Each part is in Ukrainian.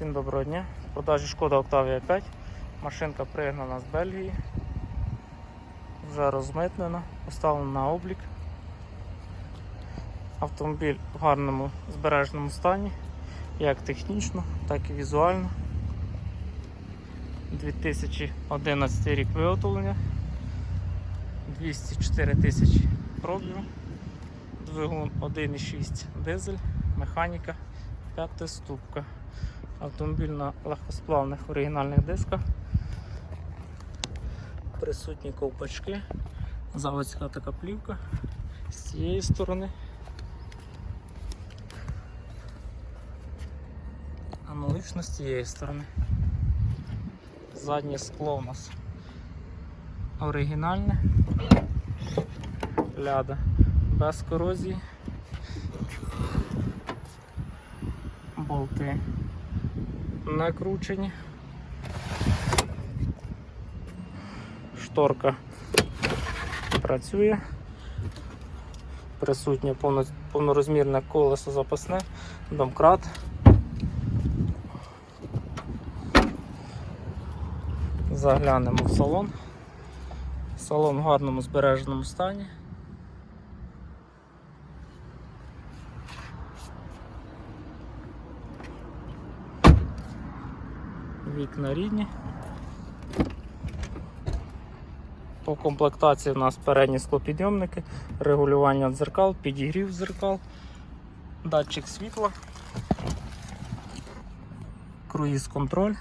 Всім доброго дня. В продажі шкода Octavia 5. Машинка пригнана з Бельгії. Вже розмитнена, поставлена на облік. Автомобіль в гарному збереженому стані, як технічно, так і візуально. 2011 рік виготовлення. 204 тисячі пробігу. Двигун 1,6 дизель, механіка, п'ятиступка. Автомобіль на легкосплавних оригінальних дисках. Присутні ковпачки, заводська така плівка з цієї сторони. Аналогічно з цієї сторони. Заднє скло у нас оригінальне, ляда без корозії. Болти накручені. Шторка працює. Присутнє повно- повнорозмірне колесо запасне, домкрат. Заглянемо в салон. Салон в гарному збереженому стані. Вікна рідні. По комплектації у нас передні склопідйомники, регулювання дзеркал, підігрів дзеркал, датчик світла, круїз контроль,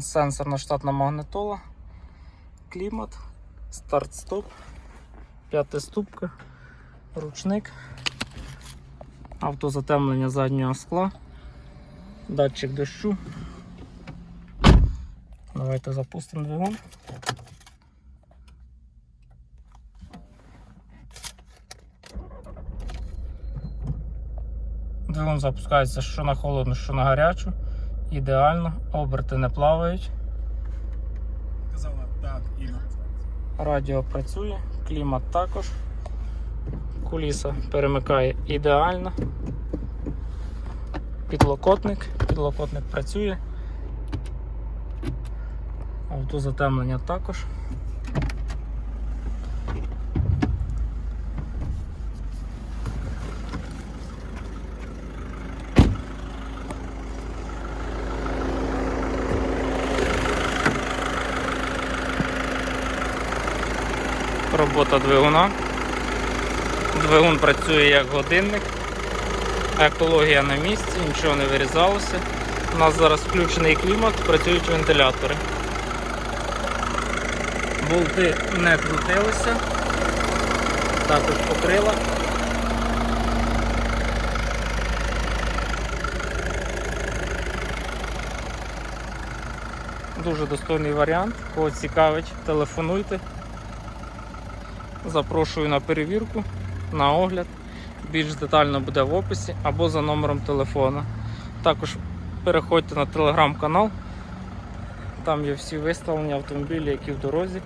сенсорна штатна магнитола, клімат, старт-стоп, п'ятиступка, ручник, автозатемлення заднього скла, датчик дощу. Давайте запустимо двигун. Двигун запускається що на холодну, що на гарячу. Ідеально, оберти не плавають. Казала так і Радіо працює, клімат також. Куліса перемикає ідеально. Підлокотник, підлокотник працює. Автозатемлення також. Робота двигуна. Двигун працює як годинник. Екологія на місці, нічого не вирізалося. У нас зараз включений клімат, працюють вентилятори. Болти не крутилися. Також покрила. Дуже достойний варіант. Кого цікавить, телефонуйте. Запрошую на перевірку, на огляд. Більш детально буде в описі або за номером телефона. Також переходьте на телеграм-канал. Там є всі виставлені автомобілі, які в дорозі,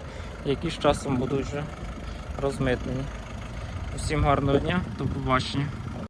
які з часом будуть вже розмитнені. Усім гарного дня, до побачення.